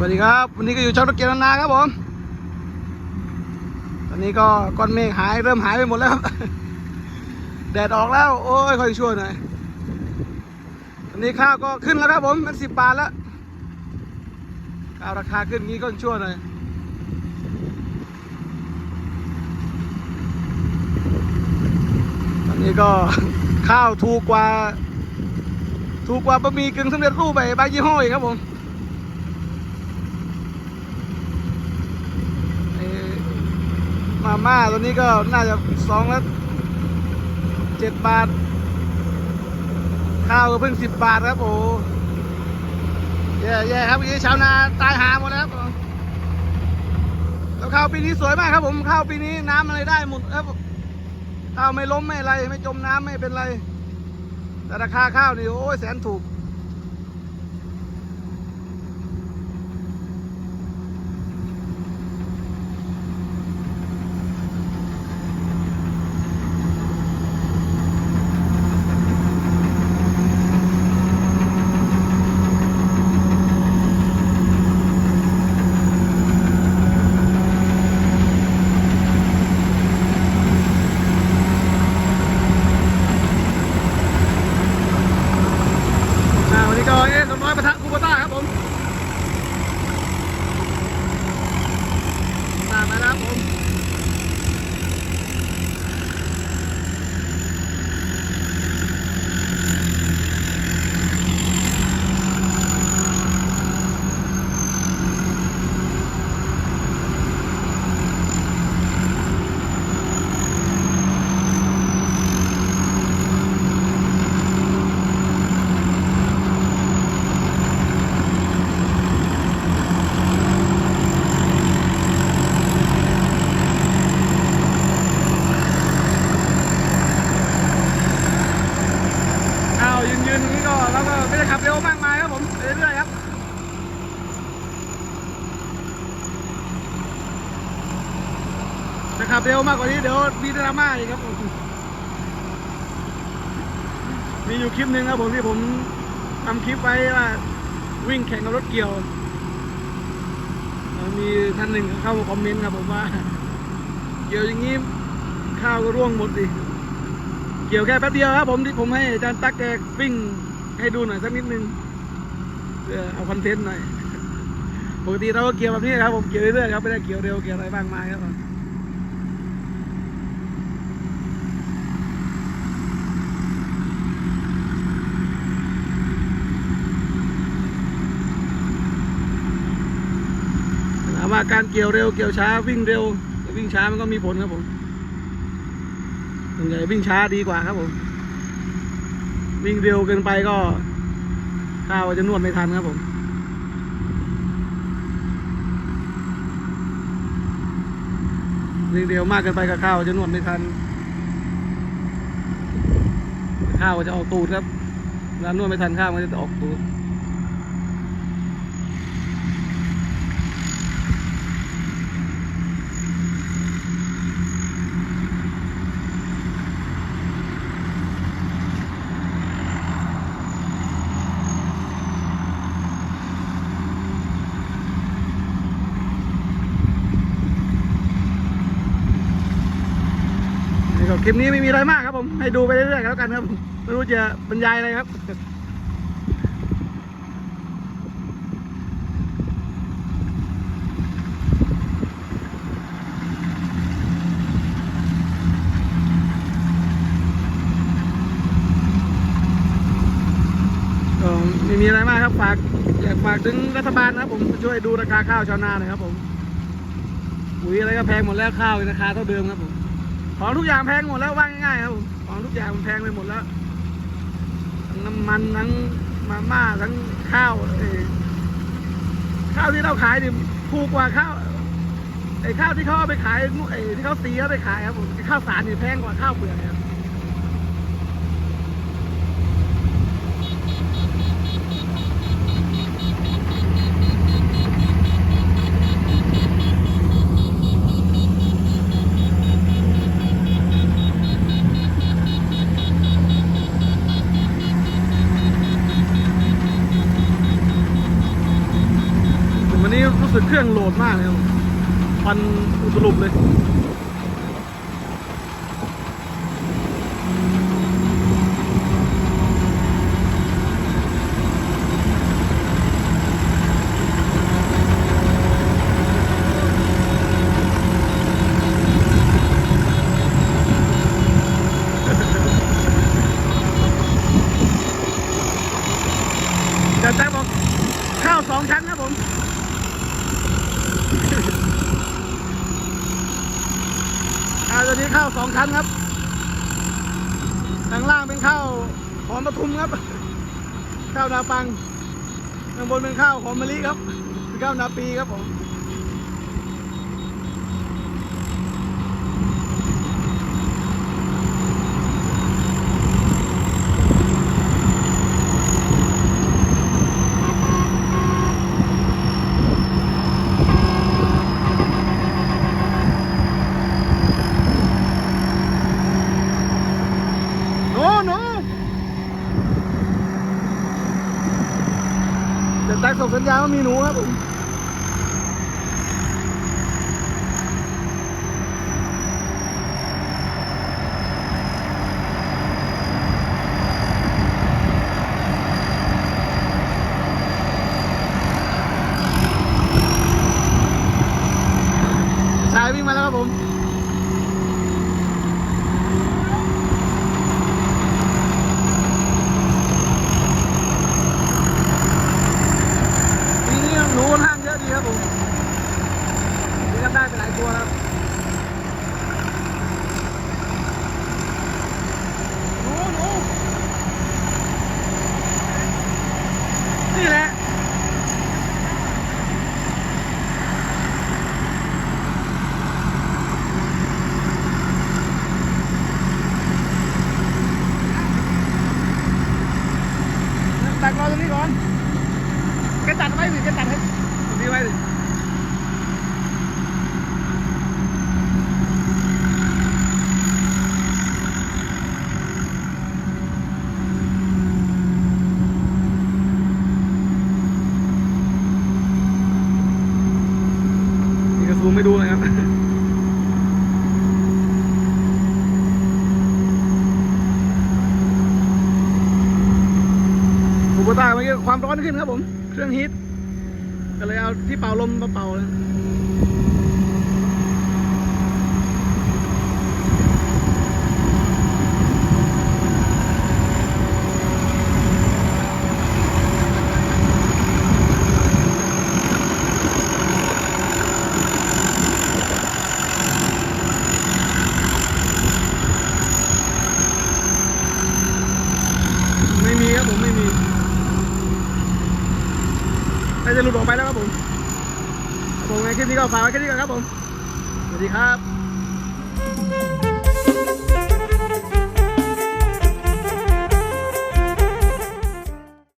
วัสดีครับ วันนี้ก็อยู่ช่องตะเกียบนานครับผม ตอนนี้ก็ก้อนเมฆหายเริ่มหายไปหมดแล้วครับแดดออกแล้ว โอ้ยค่อยช่วยหน่อยตอนนี้ข้าวก็ขึ้นแล้วครับผมเป็นสิบบาทแล้วข้าวราคาขึ้นงี้ก็ช่วยหน่อยตอนนี้ก็ข้าวถูกกว่า ถูกกว่าบะหมี่กึ่งสำเร็จรูปไปบางยี่ห้ออีกครับผม เอ่อ มาม่าตัวนี้ก็น่าจะสองละเจ็ดบาท ข้าวก็เพิ่งสิบบาทครับโอ้แย่แย่ครับวันนี้ชาวนาตายหาหมดแล้วครับแล้วข้าวปีนี้สวยมากครับผมข้าวปีนี้น้ำอะไรได้หมดครับข้าวไม่ล้มไม่อะไรไม่จมน้ำไม่เป็นไร แต่ราคาข้าวนี่โอ้ยแสนถูก อ่าวันนี้ก็เอ๊ะสมน้อยประทะคูปต้าครับผมตามมาแล้วครับผม อ้าวยืนยืนๆอย่างนี้ก็แล้วก็ไม่ได้ขับเร็วมากมายครับผมไปเรื่อยๆครับ จะขับเร็วมากกว่านี้เดี๋ยวมีดราม่าอีกครับผมมีอยู่คลิปหนึ่งครับผมที่ผมทำคลิปไว้ว่าวิ่งแข่งกับรถเกี่ยว มีท่านหนึ่งเข้ามาคอมเมนต์ครับผมว่า เกี่ยวอย่างนี้ข้าวก็ร่วงหมดดิเกี่ยวแค่แป๊บเดียวครับผมที่ผมให้อาจารย์ตั๊กแกวิ่งให้ดูหน่อยสักนิดนึงเพื่อเอาคอนเทนต์หน่อยปกติเราก็เกี่ยวแบบนี้ครับผมเกี่ยวเรื่อยๆครับไม่ได้เกี่ยวเร็วเกี่ยวอะไรบ้างมาครับผมถาม ว่าการเกี่ยวเร็วเกี่ยวช้าวิ่งเร็ว วิ่งช้ามันก็มีผลครับผมส่วนใหญ่วิ่งช้าดีกว่าครับผม วิ่งเร็วเกินไปก็ข้าวจะนวดไม่ทันครับผมวิ่งเร็วมากเกินไปกับข้าวจะนวดไม่ทัน ข้าวจะออกตูดครับร้านนวดไม่ทันข้าวมันจะออกตูด คลิปนี้ไม่มีอะไรมากครับผม ให้ดูไปเรื่อยๆกันแล้วกันครับ ไม่รู้จะบรรยายอะไรครับไม่มีอะไรมากครับฝากอยากฝากถึงรัฐบาลนะครับผมช่วยดูราคาข้าวชาวนาหน่อยครับผมปุ๋ยอะไรก็แพงหมดแล้วข้าวราคาเท่าเดิมครับผม ของทุกอย่างแพงหมดแล้วว่าง่ายๆครับผมของทุกอย่างมันแพงไปหมดแล้วทั้งน้ำมันทั้งมาม่าทั้งข้าวเอ่อข้าวที่เราขายดิถูกกว่าข้าวไอ้ข้าวที่เขาเอาไปขายไอ้ที่เขาตีเขาไปขายครับผมข้าวสารนี่แพงกว่าข้าวเปลือกครับ นเครื่องโหลดมากเลยครับผมควันอุตลุบเลย เดี๋ยวแจ๊คบอกข้าวสองชั้นครับผม อ่า ตอนนี้ข้าวสองชั้นครับข้างล่างเป็นข้าวหอมปทุมครับ ข้าวนาปังข้างบนเป็นข้าวหอมมะลิครับเป็นข้าวนาปีครับผม โนโนเดี๋ยวแจ็ค สัญญาว่ามีหนูครับผม ชายวิ่งมาแล้วครับผม ปีนี้หนูค่อนข้างเยอะดีครับผมนี่ก็ได้ไปหลายตัวแล้วครับหนูหนูนี่แหละ ตักรอตรงนี้ก่อน แกตัดไว้สิแกตัดให้ตรงนี้ไว้สินี่กระซูมไม่ดูเลยครับ อุปตาเมื่อกี้ความร้อนขึ้นครับผม เครื่องฮีทก็เลยเอาที่เป่าลมมาเป่าเลยไม่มีครับผมไม่มี น่าจะหลุดออกไปแล้วครับผมครับผมในคลิปนี้ก็ฝากไว้แค่นี้ก่อนครับผม สวัสดีครับ